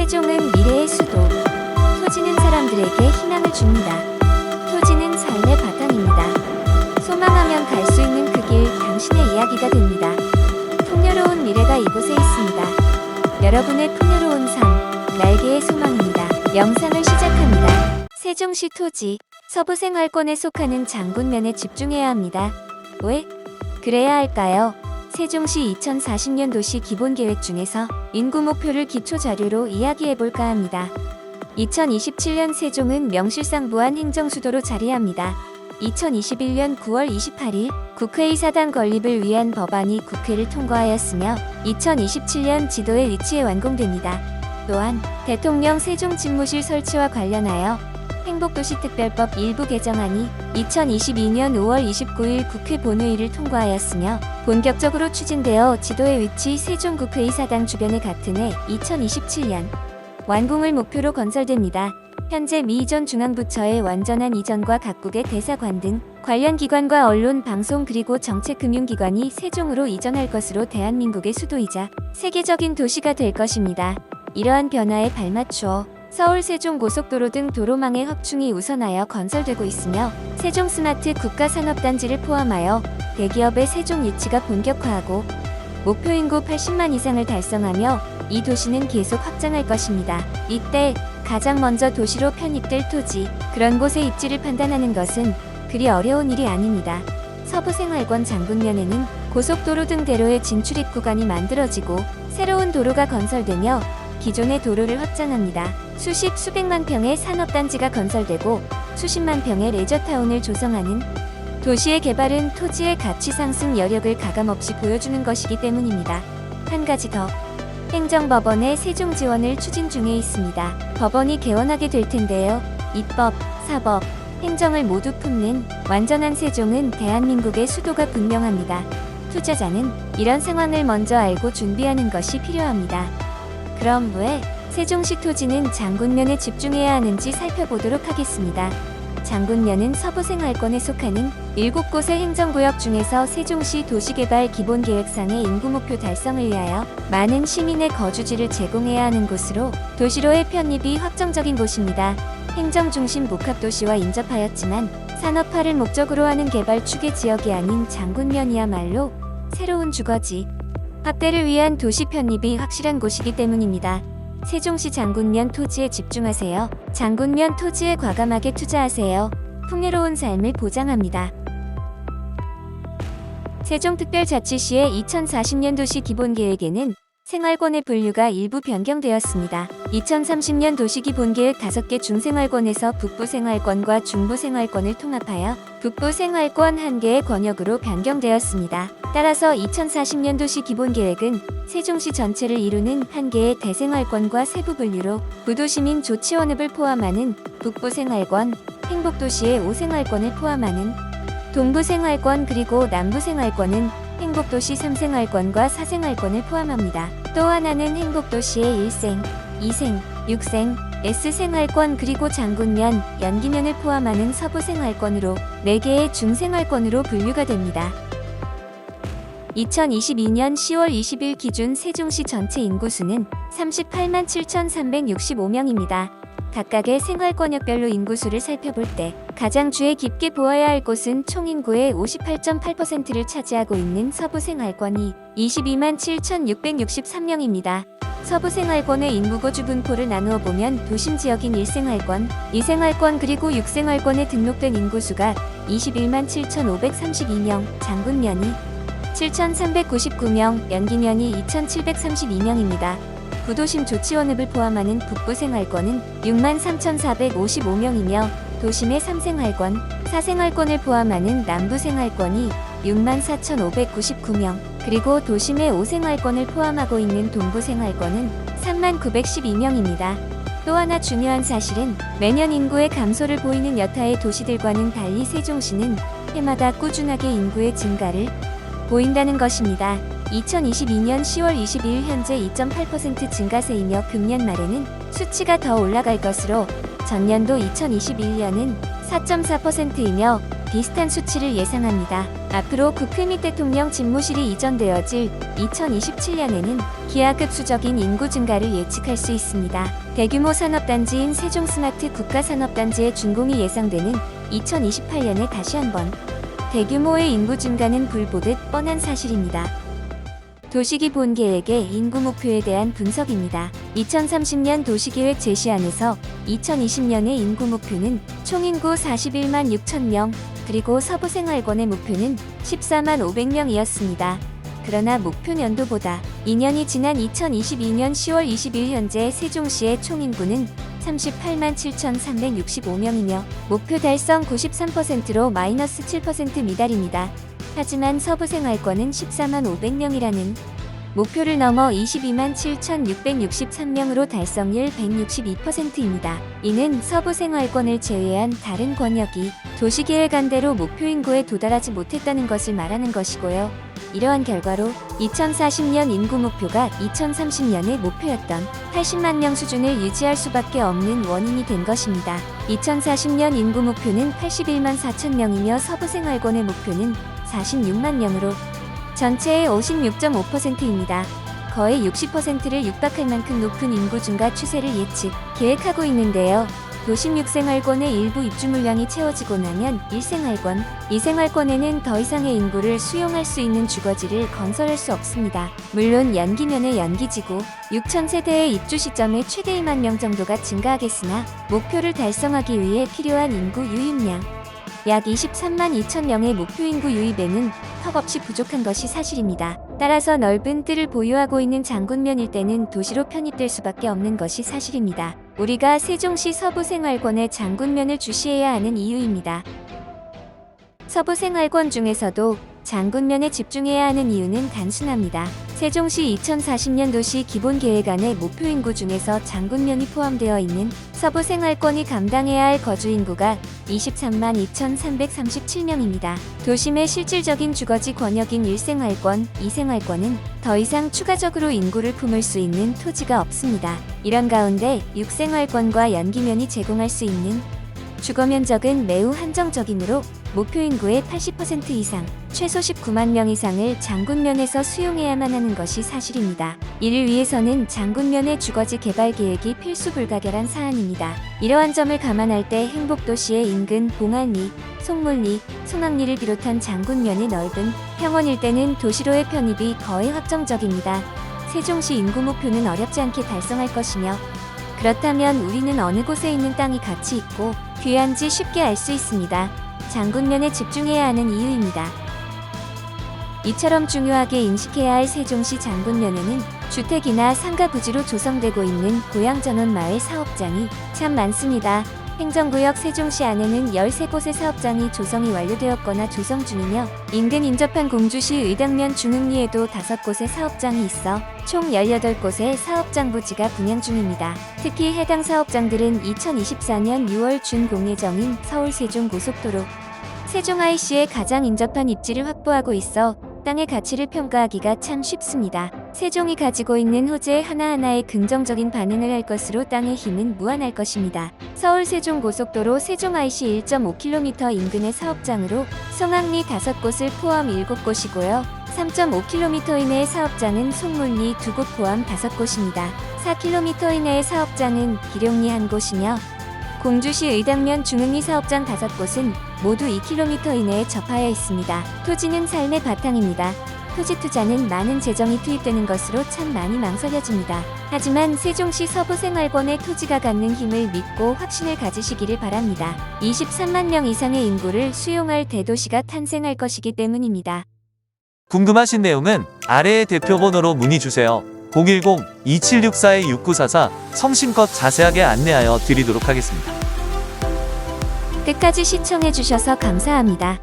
세종은 미래의 수도. 토지는 사람들에게 희망을 줍니다. 토지는 삶의 바탕입니다. 소망하면 갈 수 있는 그 길 당신의 이야기가 됩니다. 풍요로운 미래가 이곳에 있습니다. 여러분의 풍요로운 삶, 날개의 소망입니다. 영상을 시작합니다. 세종시 토지, 서부 생활권에 속하는 장군면에 집중해야 합니다. 왜? 그래야 할까요? 세종시 2040년 도시 기본 계획 중에서 인구 목표를 기초 자료로 이야기해 볼까 합니다. 2027년 세종은 명실상 부한 행정 수도로 자리합니다. 2021년 9월 28일 국회 의사당 건립을 위한 법안이 국회를 통과하였으며 2027년 지도에 위치해 완공됩니다. 또한 대통령 세종 집무실 설치와 관련하여 행복도시특별법 일부 개정안이 2022년 5월 29일 국회 본회의를 통과하였으며 본격적으로 추진되어 지도의 위치 세종국회의사당 주변에 같은 해 2027년 완공을 목표로 건설됩니다. 현재 미전 중앙부처의 완전한 이전과 각국의 대사관 등 관련 기관과 언론, 방송 그리고 정책금융기관이 세종으로 이전할 것으로 대한민국의 수도이자 세계적인 도시가 될 것입니다. 이러한 변화에 발맞추어 서울 세종 고속도로 등 도로망의 확충이 우선하여 건설되고 있으며 세종 스마트 국가산업단지를 포함하여 대기업의 세종 유치가 본격화하고 목표 인구 80만 이상을 달성하며 이 도시는 계속 확장할 것입니다. 이때 가장 먼저 도시로 편입될 토지, 그런 곳의 입지를 판단하는 것은 그리 어려운 일이 아닙니다. 서부생활권 장군면에는 고속도로 등 대로의 진출입 구간이 만들어지고 새로운 도로가 건설되며 기존의 도로를 확장합니다. 수십 수백만 평의 산업단지가 건설되고 수십만 평의 레저타운을 조성하는 도시의 개발은 토지의 가치 상승 여력을 가감없이 보여주는 것이기 때문입니다. 한 가지 더. 행정법원의 세종 지원을 추진 중에 있습니다. 법원이 개원하게 될 텐데요. 입법, 사법, 행정을 모두 품는 완전한 세종은 대한민국의 수도가 분명합니다. 투자자는 이런 상황을 먼저 알고 준비하는 것이 필요합니다. 그럼 왜 세종시 토지는 장군면에 집중해야 하는지 살펴보도록 하겠습니다. 장군면은 서부생활권에 속하는 7곳의 행정구역 중에서 세종시 도시개발 기본계획상의 인구 목표 달성을 위하여 많은 시민의 거주지를 제공해야 하는 곳으로 도시로의 편입이 확정적인 곳입니다. 행정중심 복합도시와 인접하였지만 산업화를 목적으로 하는 개발 추계 지역이 아닌 장군면이야말로 새로운 주거지, 확대를 위한 도시 편입이 확실한 곳이기 때문입니다. 세종시 장군면 토지에 집중하세요. 장군면 토지에 과감하게 투자하세요. 풍요로운 삶을 보장합니다. 세종특별자치시의 2040년 도시 기본계획에는 생활권의 분류가 일부 변경되었습니다. 2030년 도시기 본계획 5개 중생활권에서 북부생활권과 중부생활권을 통합하여 북부생활권 1개의 권역으로 변경되었습니다. 따라서 2040년 도시 기본계획은 세종시 전체를 이루는 한 개의 대생활권과 세부 분류로 구도시민 조치원읍을 포함하는 북부생활권, 행복도시의 5생활권을 포함하는 동부생활권 그리고 남부생활권은 행복도시 3생활권과 4생활권을 포함합니다. 또 하나는 행복도시의 1생, 2생, 6생, S생활권 그리고 장군면, 연기면을 포함하는 서부생활권으로 4개의 중생활권으로 분류가 됩니다. 2022년 10월 20일 기준 세종시 전체 인구수는 38만 7,365명입니다. 각각의 생활권역별로 인구수를 살펴볼 때 가장 주의 깊게 보아야 할 곳은 총 인구의 58.8%를 차지하고 있는 서부 생활권이 22만 7,663명입니다. 서부 생활권의 인구 거주 분포를 나누어 보면 도심 지역인 1생활권, 2생활권 그리고 6생활권에 등록된 인구수가 21만 7,532명, 장군면이 7,399명, 연기면이 2,732명입니다. 구도심 조치원읍을 포함하는 북부 생활권은 6만 3,455명이며 도심의 3생활권, 4생활권을 포함하는 남부 생활권이 6만 4,599명, 그리고 도심의 5생활권을 포함하고 있는 동부 생활권은 3만 912명입니다. 또 하나 중요한 사실은 매년 인구의 감소를 보이는 여타의 도시들과는 달리 세종시는 해마다 꾸준하게 인구의 증가를 보인다는 것입니다. 2022년 10월 22일 현재 2.8% 증가세이며 금년 말에는 수치가 더 올라갈 것으로 전년도 2021년은 4.4%이며 비슷한 수치를 예상합니다. 앞으로 국회미 대통령 집무실이 이전되어질 2027년에는 기하급 수적인 인구 증가를 예측할 수 있습니다. 대규모 산업단지인 세종스마트 국가산업단지의 준공이 예상되는 2028년에 다시 한번 대규모의 인구 증가는 불보듯 뻔한 사실입니다. 도시기 본 계획의 인구 목표에 대한 분석입니다. 2030년 도시계획 제시안에서 2020년의 인구 목표는 총 인구 41만 6천 명, 그리고 서부생활권의 목표는 14만 500명이었습니다. 그러나 목표 년도보다 2년이 지난 2022년 10월 20일 현재 세종시의 총 인구는 38만 7,365명이며 목표 달성 93%로 마이너스 7% 미달입니다. 하지만 서부 생활권은 14만 500명이라는 목표를 넘어 22만 7,663명으로 달성률 162%입니다. 이는 서부 생활권을 제외한 다른 권역이 도시계획안대로 목표 인구에 도달하지 못했다는 것을 말하는 것이고요. 이러한 결과로 2040년 인구 목표가 2030년의 목표였던 80만 명 수준을 유지할 수밖에 없는 원인이 된 것입니다. 2040년 인구 목표는 81만 4천 명이며 서부 생활권의 목표는 46만 명으로 전체의 56.5%입니다. 거의 60%를 육박할 만큼 높은 인구 증가 추세를 예측, 계획하고 있는데요. 도심 6생활권의 일부 입주 물량이 채워지고 나면 1생활권, 2생활권에는 더 이상의 인구를 수용할 수 있는 주거지를 건설할 수 없습니다. 물론 연기면의 연기지구, 6천 세대의 입주 시점에 최대 1만 명 정도가 증가하겠으나 목표를 달성하기 위해 필요한 인구 유입량, 약 23만 2천 명의 목표 인구 유입에는 턱없이 부족한 것이 사실입니다. 따라서 넓은 뜰을 보유하고 있는 장군면 일대는 도시로 편입될 수밖에 없는 것이 사실입니다. 우리가 세종시 서부생활권의 장군면을 주시해야 하는 이유입니다. 서부생활권 중에서도 장군면에 집중해야 하는 이유는 단순합니다. 세종시 2040년 도시 기본계획안의 목표 인구 중에서 장군면이 포함되어 있는 서부 생활권이 감당해야 할 거주 인구가 23만 2,337명입니다. 도심의 실질적인 주거지 권역인 1생활권, 2생활권은 더 이상 추가적으로 인구를 품을 수 있는 토지가 없습니다. 이런 가운데 6생활권과 연기면이 제공할 수 있는 주거 면적은 매우 한정적이므로 목표 인구의 80% 이상, 최소 19만 명 이상을 장군면에서 수용해야만 하는 것이 사실입니다. 이를 위해서는 장군면의 주거지 개발 계획이 필수 불가결한 사안입니다. 이러한 점을 감안할 때 행복도시의 인근 봉안리, 송물리, 송악리를 비롯한 장군면의 넓은 평원 일대는 도시로의 편입이 거의 확정적입니다. 세종시 인구 목표는 어렵지 않게 달성할 것이며 그렇다면 우리는 어느 곳에 있는 땅이 가치 있고 귀한지 쉽게 알 수 있습니다. 장군면에 집중해야 하는 이유입니다. 이처럼 중요하게 인식해야 할 세종시 장군면에는 주택이나 상가 부지로 조성되고 있는 고향 전원 마을 사업장이 참 많습니다. 행정구역 세종시 안에는 13곳의 사업장이 조성이 완료되었거나 조성 중이며 인근 인접한 공주시 의당면 중흥리에도 5곳의 사업장이 있어 총 18곳의 사업장 부지가 분양 중입니다. 특히 해당 사업장들은 2024년 6월 준 공예정인 서울 세종 고속도로 세종 IC에 가장 인접한 입지를 확보하고 있어 땅의 가치를 평가하기가 참 쉽습니다. 세종이 가지고 있는 호재 하나하나에 긍정적인 반응을 할 것으로 땅의 힘은 무한할 것입니다. 서울 세종 고속도로 세종 IC 1.5km 인근의 사업장으로 성악리 5곳을 포함 7곳이고요. 3.5km 이내의 사업장은 송문리 2곳 포함 5곳입니다. 4km 이내의 사업장은 기룡리 1곳이며 공주시 의당면 중흥리 사업장 5곳은 모두 2km 이내에 접하여 있습니다. 토지는 삶의 바탕입니다. 토지 투자는 많은 재정이 투입되는 것으로 참 많이 망설여집니다. 하지만 세종시 서부생활권의 토지가 갖는 힘을 믿고 확신을 가지시기를 바랍니다. 23만 명 이상의 인구를 수용할 대도시가 탄생할 것이기 때문입니다. 궁금하신 내용은 아래의 대표 번호로 문의 주세요. 010-2764-6944 성심껏 자세하게 안내하여 드리도록 하겠습니다. 끝까지 시청해주셔서 감사합니다.